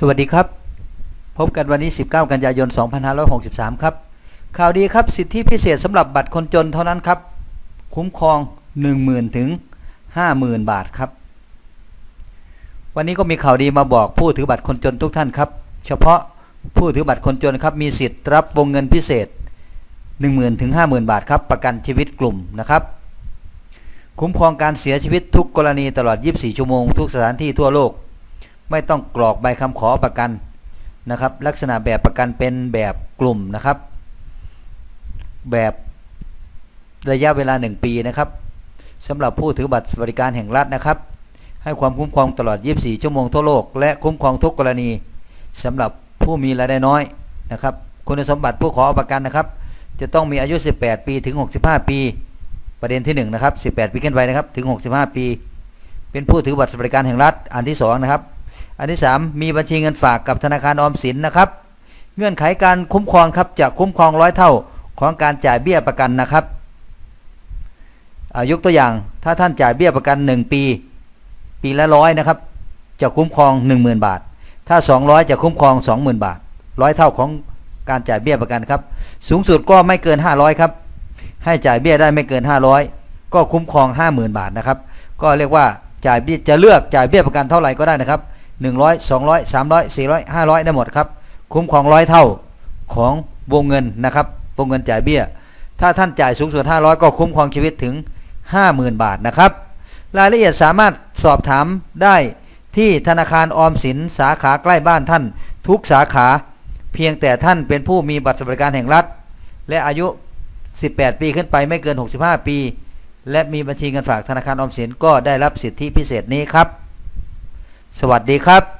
สวัสดีครับ พบกันวันนี้ 19 กันยายน 2563 ครับ ข่าวดีครับสิทธิพิเศษสำหรับบัตรคนจนเท่านั้นครับ คุ้มครอง 10,000 ถึง 50,000 บาทครับ วันนี้ก็มีข่าวดีมาบอกผู้ถือบัตรคนจนทุกท่านครับ เฉพาะผู้ถือบัตรคนจนครับมีสิทธิ์รับวงเงินพิเศษ 10,000 ถึง 50,000 บาทครับ ประกันชีวิตกลุ่มนะครับ คุ้มครองการเสียชีวิตทุกกรณีตลอด 24 ชั่วโมงทุกสถานที่ทั่วโลก ไม่ต้องกรอกใบคำขอประกันนะครับ ลักษณะแบบประกันเป็นแบบกลุ่มนะครับ แบบระยะเวลา 1 ปีนะครับสำหรับผู้ถือบัตรสวัสดิการแห่งรัฐนะครับ ให้ความคุ้มครองตลอด 24 ชั่วโมงทั่วโลก และคุ้มครองทุกกรณีสำหรับผู้มีรายได้น้อยนะครับ คุณสมบัติผู้ขอประกันนะครับ จะต้องมีอายุ 18 ปีถึง 65 ปี ประเด็นที่1นะครับ 18 ปีขึ้นไปนะครับถึง 65 ปี เป็นผู้ถือบัตรสวัสดิการแห่งรัฐอันที่2นะครับ อันที่ 3 มีบัญชีเงินฝากกับธนาคารออมสินนะครับ เงื่อนไขการคุ้มครองครับจะคุ้มครองร้อยเท่าของการจ่ายเบี้ยประกันนะครับยกตัวอย่างถ้าท่านจ่ายเบี้ยประกัน 1 ปี ปีละร้อยนะครับจะคุ้มครอง 10,000 บาท ถ้า 200 จะคุ้มครอง 20,000 บาทร้อยเท่าของการจ่ายเบี้ยประกันครับ สูงสุดก็ไม่เกิน 500 ครับ ให้จ่ายเบี้ยได้ไม่เกิน 500 ก็คุ้มครอง 50,000 บาทนะครับ ก็เรียกว่าจ่ายเบี้ยจะเลือกจ่ายเบี้ยประกันเท่าไหร่ก็ได้นะครับ 100 200 300 400 500 ได้หมดครับ คุ้มครองร้อยเท่าของวงเงินนะครับวงเงินจ่ายเบี้ย ถ้าท่านจ่ายสูงสุด 500 ก็คุ้มครองชีวิตถึง 50,000 บาทนะครับ รายละเอียดสามารถสอบถามได้ที่ธนาคารออมสินสาขาใกล้บ้านท่าน ทุกสาขา เพียงแต่ท่านเป็นผู้มีบัตรสวัสดิการแห่งรัฐ และอายุ 18 ปีขึ้นไปไม่เกิน 65 ปี และมีบัญชีเงินฝากธนาคารออมสินก็ได้รับสิทธิพิเศษนี้ครับ สวัสดีครับ